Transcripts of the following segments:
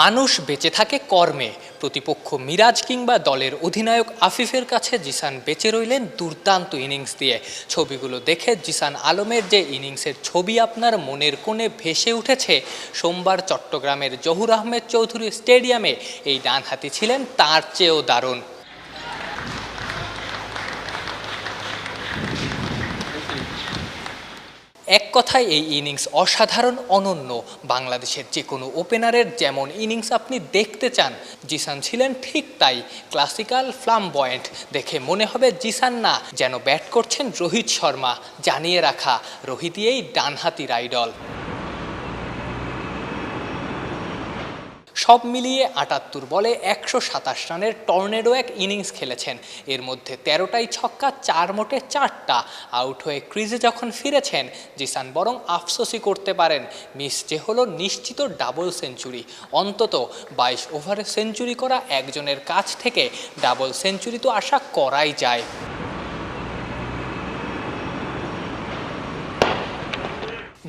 মানুষ বেঁচে থাকে কর্মে। প্রতিপক্ষ মিরাজ কিংবা দলের অধিনায়ক আফিফের কাছে জিসান বেঁচে রইলেন দুর্দান্ত ইনিংস দিয়ে। ছবিগুলো দেখে জিসান আলমের যে ইনিংসের ছবি আপনার মনের কোণে ভেসে উঠেছে, সোমবার চট্টগ্রামের জহুর আহমেদ চৌধুরী স্টেডিয়ামে এই ডানহাতি ছিলেন, তার চেয়েও দারুণ। এক কথায় এই ইনিংস অসাধারণ, অনন্য বাংলাদেশের যে কোনো ওপেনারের যেমন ইনিংস আপনি দেখতে চান। জিসান ছিলেন ঠিক তাই, ক্লাসিক্যাল ফ্লামবয়েন্ট দেখে মনে হবে জিসান না, যেন ব্যাট করছেন রোহিত শর্মা, জানিয়ে রাখা রোহিতই এই ডানহাতি রাইডল সব মিলিয়ে আটাত্তর বলে একশো সাতাশ রানের টর্নেডো এক ইনিংস খেলেছেন। এর মধ্যে তেরোটাই ছক্কা, চার মোটে চারটা। আউট হয়ে ক্রিজে যখন ফিরেছেন, জিসান বরং আফসোসই করতে পারেন, মিস যে হলো নিশ্চিত ডাবল সেঞ্চুরি। অন্তত বাইশ ওভারে সেঞ্চুরি করা একজনের কাছ থেকে ডাবল সেঞ্চুরি তো আশা করাই যায়।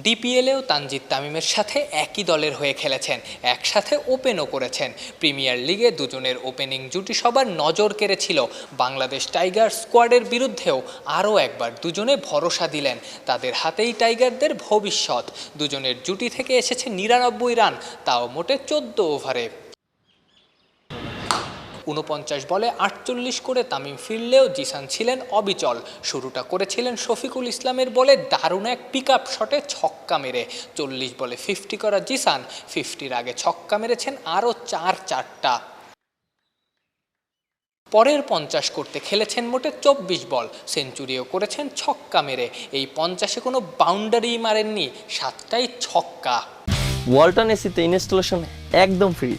ডিপিএলেও তানজিদ তামিমের সাথে একই দলের হয়ে খেলেছেন, একসাথে ওপেনও করেছেন। প্রিমিয়ার লিগে দুজনের ওপেনিং জুটি সবার নজর কেড়েছিল। বাংলাদেশ টাইগার স্কোয়াডের বিরুদ্ধেও আরও একবার দুজনে ভরসা দিলেন। তাদের হাতেই টাইগারদের ভবিষ্যৎ। দুজনের জুটি থেকে এসেছে নিরানব্বই রান, তাও মোটে চোদ্দ ওভারে। উনপঞ্চাশ বলে আটচল্লিশ করে তামিম ফিরলেও জিসান ছিলেন অবিচল। শুরুটা করেছিলেন শফিকুল ইসলামের বলে দারুণ এক পিক আপ শটে ছক্কা মেরে। চল্লিশ বলে ফিফটি করা জিসান ফিফটির আগে ছক্কা মেরেছেন আরও চার চারটা। পরের পঞ্চাশ করতে খেলেছেন মোটে চব্বিশ বল, সেঞ্চুরিও করেছেন ছক্কা মেরে। এই পঞ্চাশে কোনো বাউন্ডারি মারেননি, সাতটাই ছক্কা। ওয়ালটন এসিতে ইনস্টলেশন একদম ফ্রি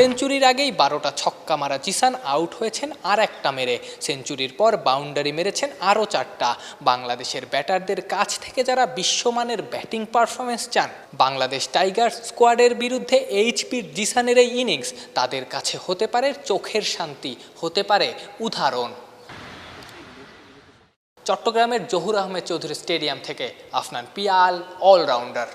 সেঞ্চুরির আগেই বারোটা ছক্কা মারা জিসান আউট হয়েছেন আর একটা মেরে। সেঞ্চুরির পর বাউন্ডারি মেরেছেন আরও চারটা। বাংলাদেশের ব্যাটারদের কাছ থেকে যারা বিশ্বমানের ব্যাটিং পারফরমেন্স চান, বাংলাদেশ টাইগার স্কোয়াডের বিরুদ্ধে এইচপির জিসানের এই ইনিংস তাদের কাছে হতে পারে চোখের শান্তি, হতে পারে উদাহরণ। চট্টগ্রামের জহুর আহমেদ চৌধুরী স্টেডিয়াম থেকে আফনান পিয়াল, অলরাউন্ডার।